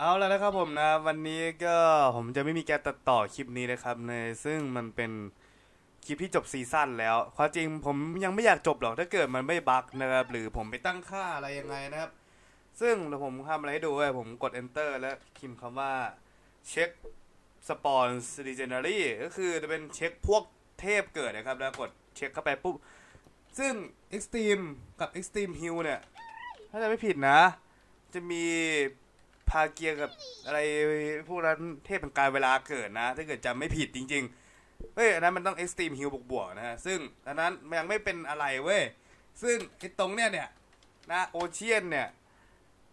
เอาแล้วนะครับผมนะ วันนี้ก็ผมจะไม่มีแกตัดต่อคลิปนี้นะครับในซึ่งมันเป็นคลิปที่จบซีซั่นแล้วความจริงผมยังไม่อยากจบหรอกถ้าเกิดมันไม่บั๊กนะครับหรือผมไปตั้งค่าอะไรยังไงนะครับ ซึ่งเดี๋ยวผมทำอะไรให้ดูเว้ยผมกด enter แล้วพิมพ์คำว่าเช็คสปอนส์ legendary ก็คือจะเป็นเช็คพวกเทพเกิดนะครับ แล้วกดเช็คเข้าไปปุ๊บ ซึ่ง extreme กับ extreme heal เนี่ย ถ้าจะไม่ผิดนะ จะมี พาเกียกับอะไรพวกนั้นเทพแห่งการเวลาเกิดนะ ถ้าเกิดจำไม่ผิดจริง ๆ เฮ้ย อันนั้นมันต้อง extreme heal บวกๆนะฮะ ซึ่งอันนั้นยังไม่เป็นอะไรเว้ย ซึ่งไอ้ตรงเนี้ยเนี่ยนะโอเชียนเนี่ย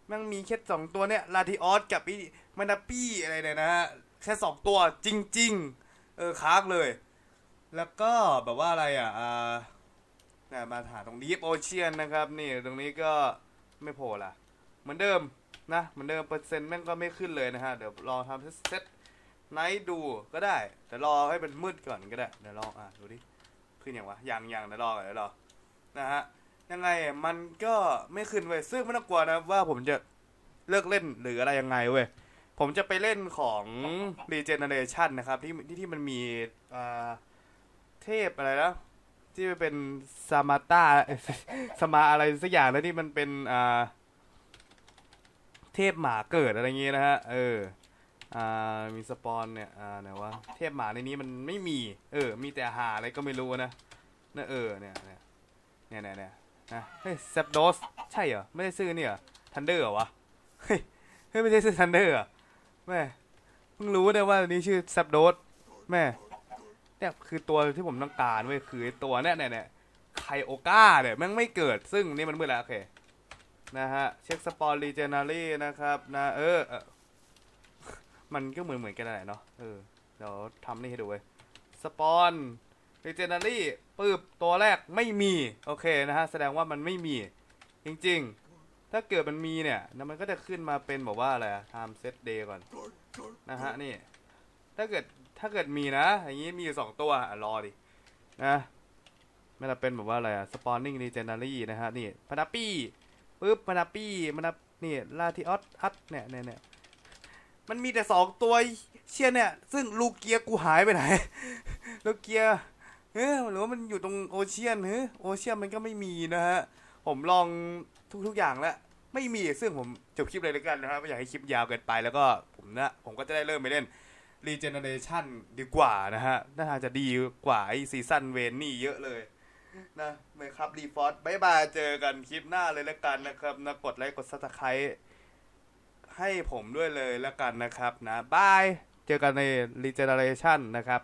มันมีแค่สองตัวเนี่ยลาทิออสกับอีมานาปี้อะไรเนี่ยนะฮะ แค่สองตัวจริง ๆ เออค้างเลย แล้วก็แบบว่าอะไรอะอ่ามาหาตรงดีฟโอเชียนนะครับ นี่ตรงนี้ก็ไม่โผล่ละเหมือนเดิม นะเหมือนเดิมเปอร์เซ็นต์แม่งก็ไม่ขึ้นเลยนะฮะ เดี๋ยวรอทำเซตไนท์ดูก็ได้ แต่รอให้มันมืดก่อนก็ได้ เดี๋ยวลองอะดูดิ ขึ้นอย่างวะยังยังเดี๋ยวรอก่อนเดี๋ยวรอ นะฮะ ยังไงมันก็ไม่ขึ้นเว้ย ซึ่งไม่ต้องกลัวนะว่าผมจะเลิกเล่นหรืออะไรยังไงเว้ย ผมจะไปเล่นของ Regeneration นะครับ ที่ที่ที่มันมีอ่าเทพอะไรนะที่เป็นซามาต้าสมาอะไรสักอย่างแล้วที่มันเป็นอ่า เทพหมาเกิดอะไรเงี้ยนะฮะ เออ อ่า มีสปอนเนี่ย อ่าไหนวะ เทพหมาในนี้มันไม่มี เออ มีแต่หาอะไรก็ไม่รู้นะนะเออ เนี่ย เนี่ย เนี่ยเนี่ยเนี่ยนะ เฮ้ยเซปโดส ใช่เหรอ ไม่ได้ซื้อเนี่ยทันเดอร์เหรอวะ เฮ้ย เฮ้ย ไม่ใช่ซื้อทันเดอร์อะแม่เพิ่งรู้เนี่ยว่าอันนี้ชื่อเซปโดส แม่เนี่ยคือตัวที่ผมต้องการเว้ย คือตัวเนี่ยเนี่ยเนี่ยไคโอก้าเนี่ยแม่งไม่เกิด ซึ่งนี่มันมืดแล้วโอเค นะฮะ เช็คสปอร์รีเจนารีนะครับนะเออ มันก็เหมือนเหมือนกันแหละเนาะเออเดี๋ยวทำนี่ให้ดูเว้ยสปอนรีเจนารีปึ๊บตัวแรกไม่มี โอเคนะฮะ แสดงว่ามันไม่มี จริงๆ ถ้าเกิดมันมีเนี่ยนะมันก็จะขึ้นมาเป็นบอกว่าอะไรอะ time set day ก่อน นะฮะ นี่ ถ้าเกิดถ้าเกิดมีนะ อย่างนี้มีอยู่สองตัวอรอดิ นะไมันจะเป็นแบบว่าอะไรอะ spawning legendary นะฮะ นี่พานาปี้ ปึ๊บพานาปี้มันนะนี่ลาทิออสอัตเนี่ยเนี่ยเนี่ยมันมีแต่สองตัวเชียเนี่ย ซึ่งลูกเกียกูหายไปไหน ลูกเกียเฮ้ยหรือว่ามันอยู่ตรงโอเชียนเฮ้โอเชียนมันก็ไม่มีนะฮะ ผมลองทุกๆอย่างแล้วไม่มีซึ่งผมจบคลิปเลยแล้วกันนะครับไม่อยากให้คลิปยาวเกินไปแล้วก็ผมนะผมก็จะได้เริ่มไปเล่น Regeneration ดีกว่านะฮะน่าจะดีกว่าไอซีซั่นเวนนี่เยอะเลย นะไม่ครับรีฟอร์ดบายบายเจอกันคลิปหน้าเลยแล้วกันนะครับนะกดไลค์กดซับสไครต์ให้ผมด้วยเลยแล้วกันนะครับนะบาย เจอกันในรีเจนเลชั่นนะครับ